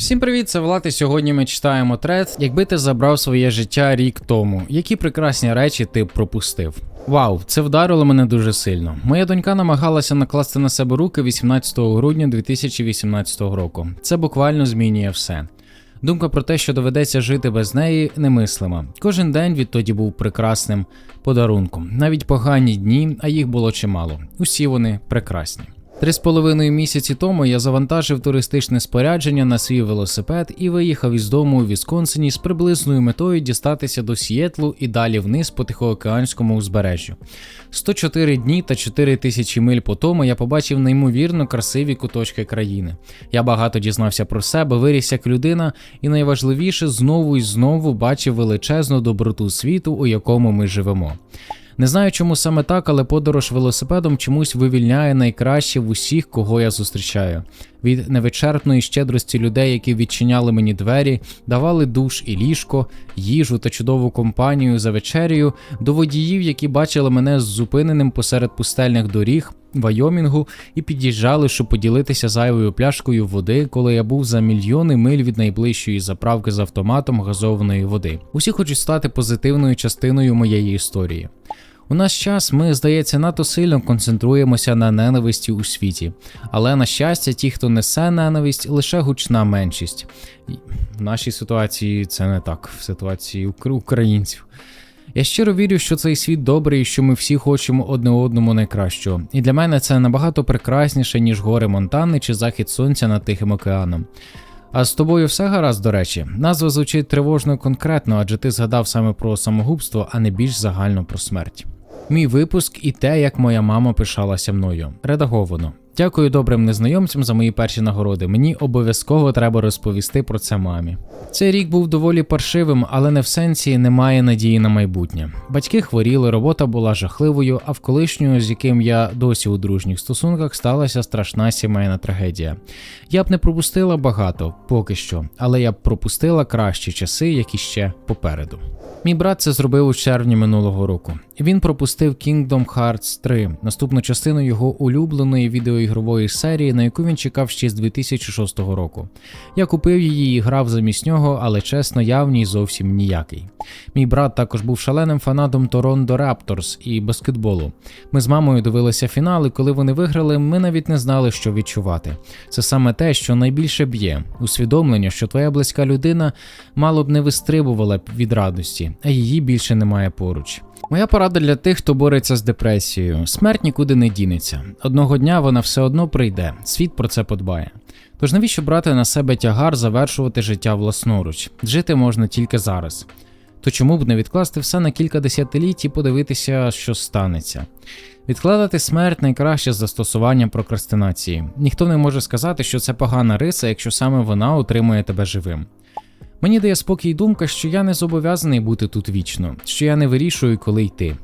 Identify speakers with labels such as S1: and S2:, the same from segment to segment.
S1: Всім привіт, це Влад, і сьогодні ми читаємо тред, якби ти забрав своє життя рік тому. Які прекрасні речі ти пропустив. Вау, це вдарило мене дуже сильно. Моя донька намагалася накласти на себе руки 18 грудня 2018 року. Це буквально змінює все. Думка про те, що доведеться жити без неї, немислима. Кожен день відтоді був прекрасним подарунком. Навіть погані дні, а їх було чимало. Усі вони прекрасні. Три з половиною місяці тому я завантажив туристичне спорядження на свій велосипед і виїхав із дому у Вісконсині з приблизною метою дістатися до Сієтлу і далі вниз по Тихоокеанському узбережжю. 104 дні та 4 тисячі миль по тому я побачив неймовірно красиві куточки країни. Я багато дізнався про себе, виріс як людина, і найважливіше знову і знову бачив величезну доброту світу, у якому ми живемо. Не знаю, чому саме так, але подорож велосипедом чомусь вивільняє найкраще в усіх, кого я зустрічаю. Від невичерпної щедрості людей, які відчиняли мені двері, давали душ і ліжко, їжу та чудову компанію за вечерею, до водіїв, які бачили мене з зупиненим посеред пустельних доріг. Вайомінгу і під'їжджали, щоб поділитися зайвою пляшкою води, коли я був за мільйони миль від найближчої заправки з автоматом газованої води. Усі хочуть стати позитивною частиною моєї історії. У наш час ми, здається, надто сильно концентруємося на ненависті у світі, але на щастя, ті, хто несе ненависть, лише гучна меншість. В нашій ситуації це не так, в ситуації українців. Я щиро вірю, що цей світ добрий і що ми всі хочемо одне одному найкращого. І для мене це набагато прекрасніше, ніж гори Монтани чи захід сонця над Тихим океаном. А з тобою все гаразд, до речі. Назва звучить тривожно конкретно, адже ти згадав саме про самогубство, а не більш загально про смерть. Мій випуск і те, як моя мама пишалася мною. Редаговано. Дякую добрим незнайомцям за мої перші нагороди. Мені обов'язково треба розповісти про це мамі. Цей рік був доволі паршивим, але не в сенсі немає надії на майбутнє. Батьки хворіли, робота була жахливою, а в колишнього, з яким я досі у дружніх стосунках, сталася страшна сімейна трагедія. Я б не пропустила багато, поки що, але я б пропустила кращі часи, які ще попереду. Мій брат це зробив у червні минулого року. Він пропустив Kingdom Hearts 3, наступну частину його улюбленої відеоігрової серії, на яку він чекав ще з 2006 року. Я купив її і грав замість нього, але чесно, я в ній зовсім ніякий. Мій брат також був шаленим фанатом Торонто Raptors і баскетболу. Ми з мамою дивилися фінали, коли вони виграли, ми навіть не знали, що відчувати. Це саме те, що найбільше б'є усвідомлення, що твоя близька людина мало б не вистрибувала від радості, а її більше немає поруч. Моя порада для тих, хто бореться з депресією: смерть нікуди не дінеться. Одного дня вона все одно прийде, світ про це подбає. Тож навіщо брати на себе тягар завершувати життя власноруч? Жити можна тільки зараз. То чому б не відкласти все на кілька десятиліть і подивитися, що станеться? Відкладати смерть найкраще застосування прокрастинації. Ніхто не може сказати, що це погана риса, якщо саме вона утримує тебе живим. Мені дає спокій думка, що я не зобов'язаний бути тут вічно, що я не вирішую, коли йти.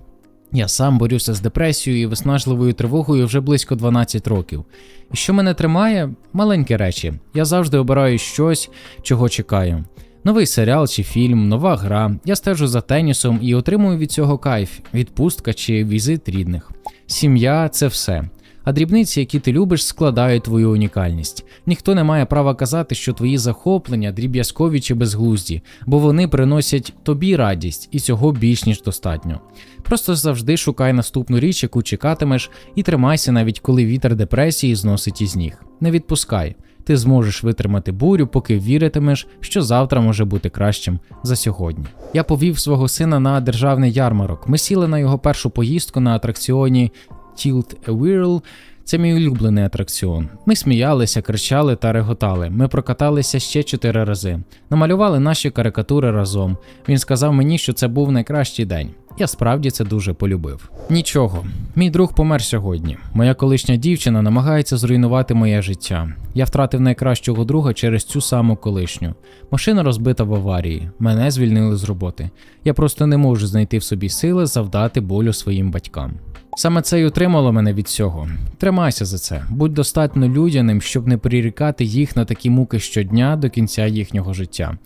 S1: Я сам борюся з депресією і виснажливою тривогою вже близько 12 років. І що мене тримає? Маленькі речі. Я завжди обираю щось, чого чекаю. Новий серіал чи фільм, нова гра. Я стежу за тенісом і отримую від цього кайф, відпустка чи візит рідних. Сім'я це все. А дрібниці, які ти любиш, складають твою унікальність. Ніхто не має права казати, що твої захоплення дріб'язкові чи безглузді, бо вони приносять тобі радість, і цього більш ніж достатньо. Просто завжди шукай наступну річ, яку чекатимеш, і тримайся, навіть коли вітер депресії зносить із ніг. Не відпускай. Ти зможеш витримати бурю, поки віритимеш, що завтра може бути кращим за сьогодні. Я повів свого сина на державний ярмарок. Ми сіли на його першу поїздку на атракціоні Tilt a Whirl. Це мій улюблений атракціон. Ми сміялися, кричали та реготали. Ми прокаталися ще чотири рази. Намалювали наші карикатури разом. Він сказав мені, що це був найкращий день. Я справді це дуже полюбив. Нічого, мій друг помер сьогодні. Моя колишня дівчина намагається зруйнувати моє життя. Я втратив найкращого друга через цю саму колишню. Машина розбита в аварії. Мене звільнили з роботи. Я просто не можу знайти в собі сили завдати болю своїм батькам. Саме це й утримало мене від цього. Тримайся за це, будь достатньо людяним, щоб не прирікати їх на такі муки щодня до кінця їхнього життя.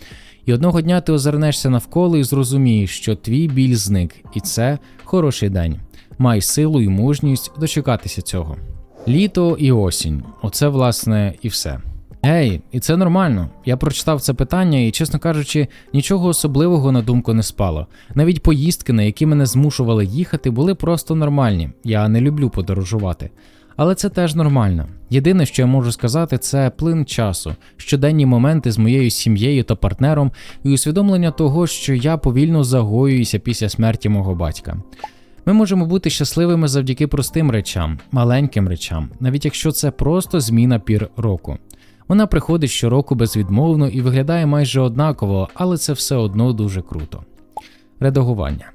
S1: І одного дня ти озирнешся навколо і зрозумієш, що твій біль зник, і це хороший день. Май силу і мужність дочекатися цього. Літо і осінь оце, власне, і все. Ей, і це нормально. Я прочитав це питання і, чесно кажучи, нічого особливого на думку не спало. Навіть поїздки, на які мене змушували їхати, були просто нормальні. Я не люблю подорожувати. Але це теж нормально. Єдине, що я можу сказати, це плин часу, щоденні моменти з моєю сім'єю та партнером, і усвідомлення того, що я повільно загоююся після смерті мого батька. Ми можемо бути щасливими завдяки простим речам, маленьким речам, навіть якщо це просто зміна пір року. Вона приходить щороку безвідмовно і виглядає майже однаково, але це все одно дуже круто. Редагування.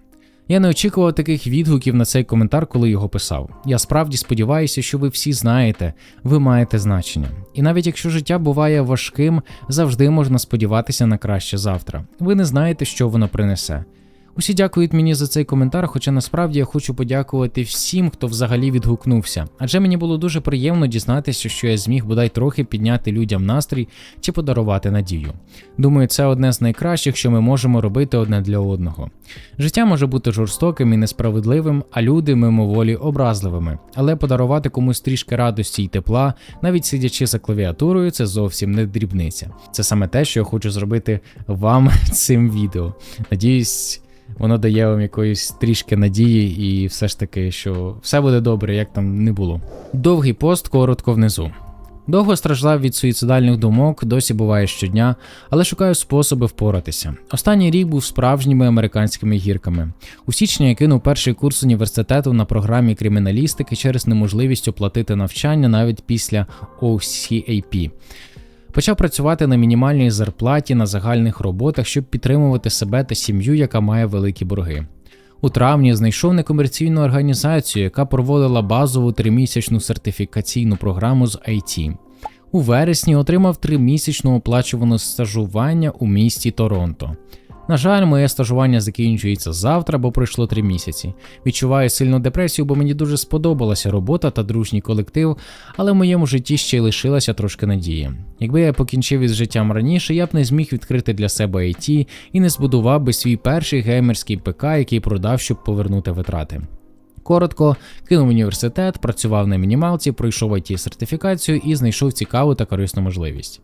S1: Я не очікував таких відгуків на цей коментар, коли його писав. Я справді сподіваюся, що ви всі знаєте, ви маєте значення. І навіть якщо життя буває важким, завжди можна сподіватися на краще завтра. Ви не знаєте, що воно принесе. Усі дякують мені за цей коментар, хоча насправді я хочу подякувати всім, хто взагалі відгукнувся. Адже мені було дуже приємно дізнатися, що я зміг бодай трохи підняти людям настрій чи подарувати надію. Думаю, це одне з найкращих, що ми можемо робити одне для одного. Життя може бути жорстоким і несправедливим, а люди мимоволі образливими. Але подарувати комусь трішки радості й тепла, навіть сидячи за клавіатурою, це зовсім не дрібниця. Це саме те, що я хочу зробити вам цим відео. Надіюсь. Воно дає вам якоїсь трішки надії, і все ж таки, що все буде добре, як там не було. Довгий пост коротко внизу. Довго страждав від суїцидальних думок, досі буває щодня, але шукаю способи впоратися. Останній рік був справжніми американськими гірками. У січні я кинув перший курс університету на програмі криміналістики через неможливість оплатити навчання навіть після OCAP. Почав працювати на мінімальній зарплаті на загальних роботах, щоб підтримувати себе та сім'ю, яка має великі борги. У травні знайшов некомерційну організацію, яка проводила базову тримісячну сертифікаційну програму з IT. У вересні отримав тримісячну оплачувану стажування у місті Торонто. На жаль, моє стажування закінчується завтра, бо пройшло три місяці. Відчуваю сильну депресію, бо мені дуже сподобалася робота та дружній колектив, але в моєму житті ще й лишилася трошки надії. Якби я покінчив із життям раніше, я б не зміг відкрити для себе IT і не збудував би свій перший геймерський ПК, який продав, щоб повернути витрати. Коротко, кинув університет, працював на мінімалці, пройшов it сертифікацію і знайшов цікаву та корисну можливість.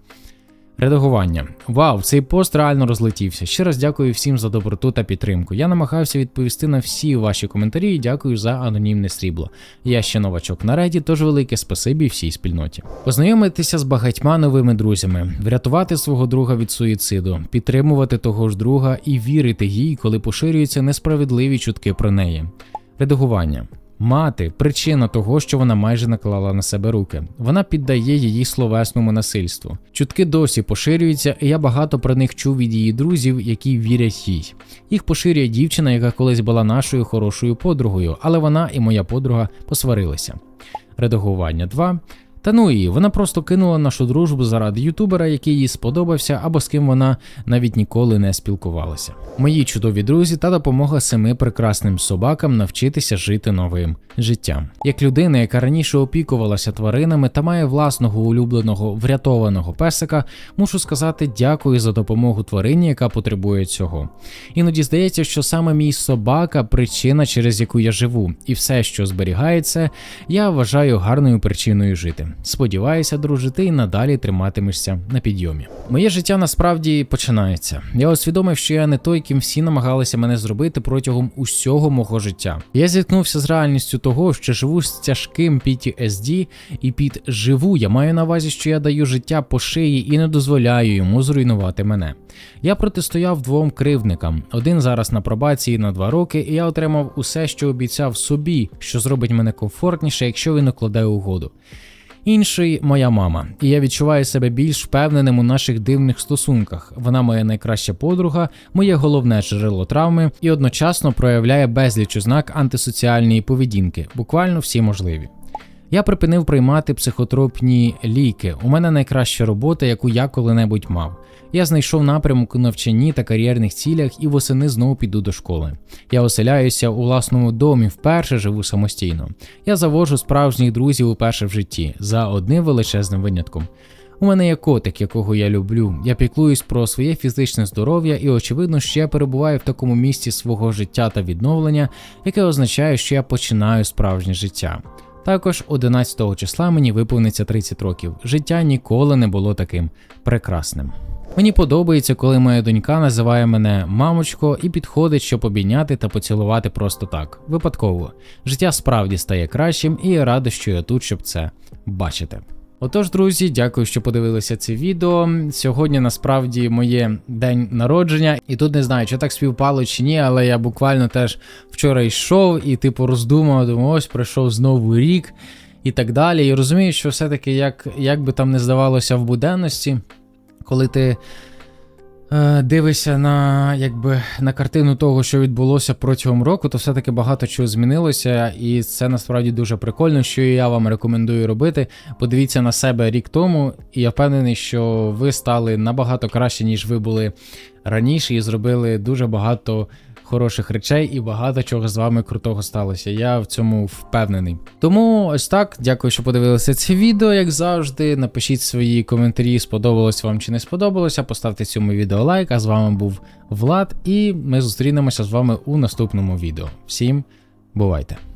S1: Редагування. Вау, цей пост реально розлетівся. Ще раз дякую всім за доброту та підтримку. Я намагався відповісти на всі ваші коментарі і дякую за анонімне срібло. Я ще новачок на реді, тож велике спасибі всій спільноті. Познайомитися з багатьма новими друзями, врятувати свого друга від суїциду, підтримувати того ж друга і вірити їй, коли поширюються несправедливі чутки про неї. Редагування. Мати причина того, що вона майже наклала на себе руки. Вона піддає її словесному насильству. Чутки досі поширюються, і я багато про них чув від її друзів, які вірять їй. Їх поширює дівчина, яка колись була нашою хорошою подругою, але вона і моя подруга посварилися. Редагування 2. Та ну і вона просто кинула нашу дружбу заради ютубера, який їй сподобався, або з ким вона навіть ніколи не спілкувалася. Мої чудові друзі та допомога семи прекрасним собакам навчитися жити новим життям. Як людина, яка раніше опікувалася тваринами та має власного улюбленого врятованого песика, мушу сказати дякую за допомогу тварині, яка потребує цього. Іноді здається, що саме мій собака причина, через яку я живу, і все, що зберігається, я вважаю гарною причиною жити. Сподіваюся, друже, ти і надалі триматимешся на підйомі. Моє життя насправді починається. Я усвідомив, що я не той, ким всі намагалися мене зробити протягом усього мого життя. Я зіткнувся з реальністю того, що живу з тяжким PTSD, і під живу я маю на увазі, що я даю життя по шиї і не дозволяю йому зруйнувати мене. Я протистояв двом кривдникам. Один зараз на пробації на два роки, і я отримав усе, що обіцяв собі, що зробить мене комфортніше, якщо він укладе угоду. Інший моя мама, і я відчуваю себе більш впевненим у наших дивних стосунках. Вона моя найкраща подруга, моє головне джерело травми і одночасно проявляє безліч ознак антисоціальної поведінки, буквально всі можливі. Я припинив приймати психотропні ліки. У мене найкраща робота, яку я коли-небудь мав. Я знайшов напрямок у навчанні та кар'єрних цілях і восени знову піду до школи. Я оселяюся у власному домі, вперше живу самостійно. Я завожу справжніх друзів уперше в житті за одним величезним винятком. У мене є котик, якого я люблю. Я піклуюсь про своє фізичне здоров'я і, очевидно, ще перебуваю в такому місці свого життя та відновлення, яке означає, що я починаю справжнє життя. Також 11 числа мені виповниться 30 років. Життя ніколи не було таким прекрасним. Мені подобається, коли моя донька називає мене мамочко і підходить, щоб обійняти та поцілувати просто так. Випадково. Життя справді стає кращим, і я радий, що я тут, щоб це бачити. Отож, друзі, дякую, що подивилися це відео. Сьогодні насправді моє день народження, і тут не знаю, чи так співпало чи ні, але я буквально теж вчора йшов і типу роздумав, думав, ось пройшов знову рік і так далі. І розумію, що все-таки, як, як би там не здавалося в буденності, коли ти дивишся на, якби, на картину того, що відбулося протягом року, то все-таки багато чого змінилося, і це насправді дуже прикольно, що я вам рекомендую робити. Подивіться на себе рік тому, і я впевнений, що ви стали набагато краще, ніж ви були раніше, і зробили дуже багато хороших речей, і багато чого з вами крутого сталося. Я в цьому впевнений. Тому ось так. Дякую, що подивилися це відео, як завжди. Напишіть свої коментарі, сподобалось вам чи не сподобалося. Поставте цьому відео лайк. А з вами був Влад, і ми зустрінемося з вами у наступному відео. Всім бувайте!